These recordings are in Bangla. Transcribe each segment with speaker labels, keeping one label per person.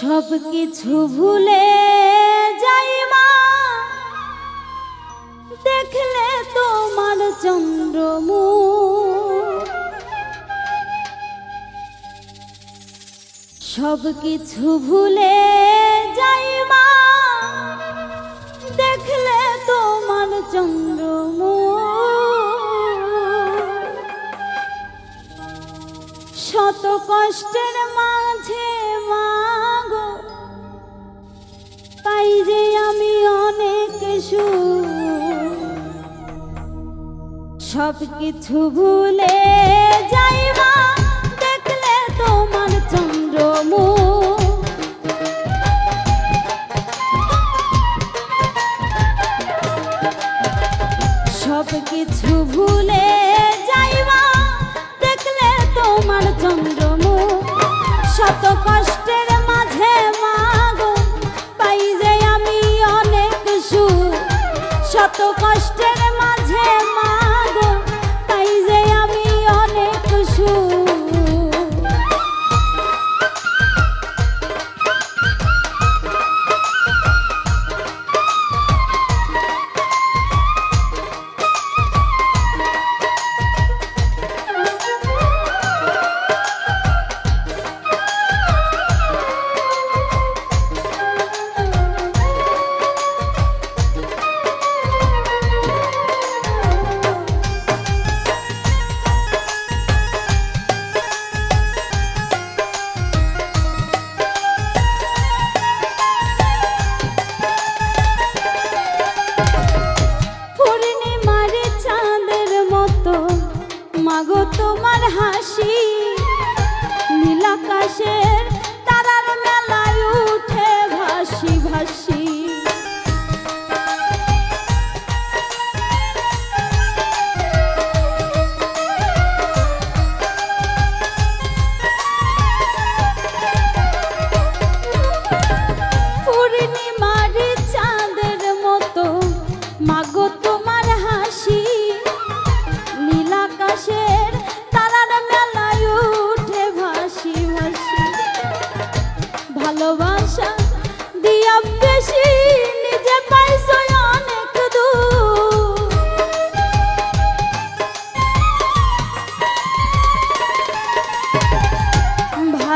Speaker 1: সব কিছু ভুলে যাই মা। দেখলে তোমার চন্দ্রমুখ। সব কিছু ভুলে যাই মা। দেখলে তোমার চন্দ্রমুখ। শত কষ্টের সব কিছু ভুলে যাইবা দেখলে তোমার চন্দ্রমু সব কিছু ভুলে Hashem.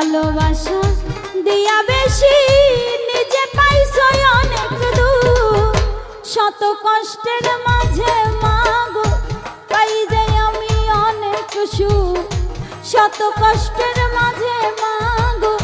Speaker 1: ভালোবাসা দিয়া বেশি নিজে পাইছ অনেক শত কষ্টের মাঝে মাগো, পাই যাই আমি অনেক সুখ। শত কষ্টের মাঝে মাগো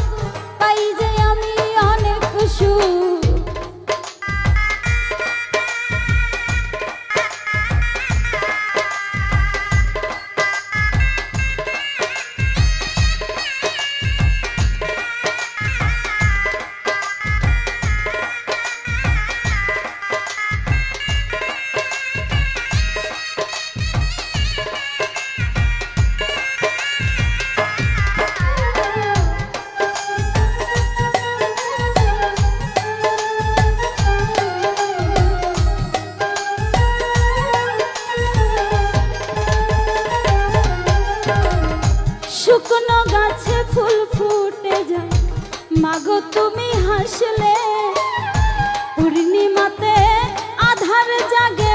Speaker 1: ফুল ফুটে যায়। মাগো তুমি হাসলে। পূর্ণিমাতে আধার জাগে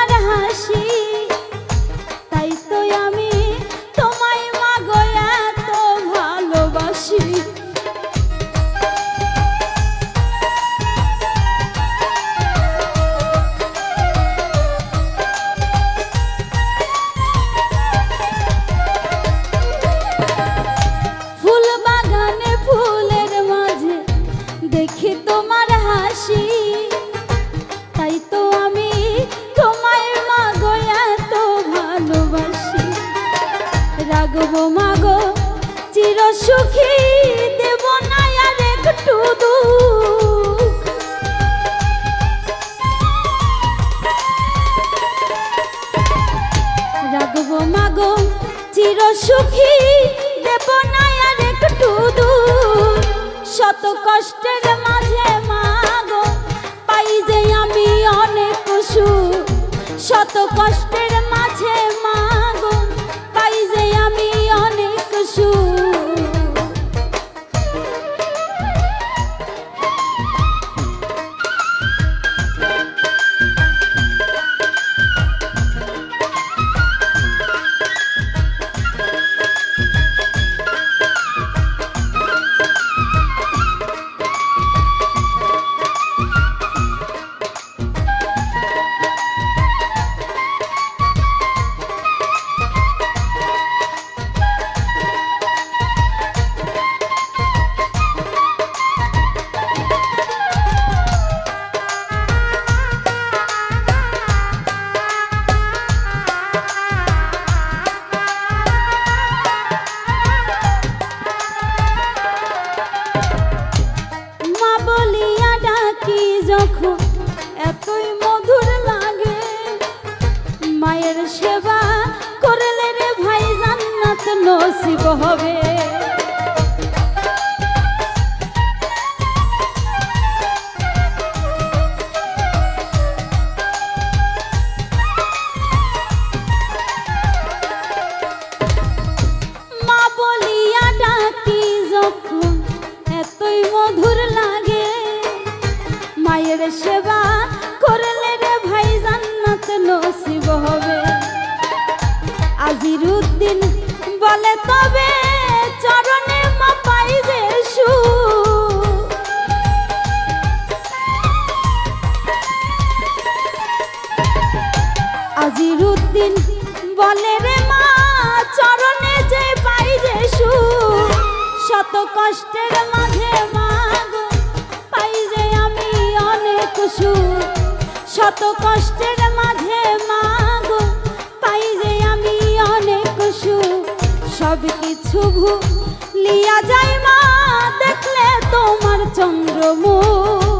Speaker 1: তোমার হাসি সুখী দেব মাগো চির সুখী দেব না আর একটু শত কষ্টের মাঝে মাগো পাই যে আমি অনেক সুখ। শত কষ্টের মাঝে মাগো হবে আজির উদ্দিন বলে রে মা, চরণে যে পাই যে সুখ। শত কষ্টের মাঝে মাগো পাই যে আমি অনেক সুখ শত কষ্টের মাঝে মাগো পাই যে আমি অনেক সুখ সব কিছু ভুলিয়া যাই মা, দেখলে তোমার চন্দ্রমুখ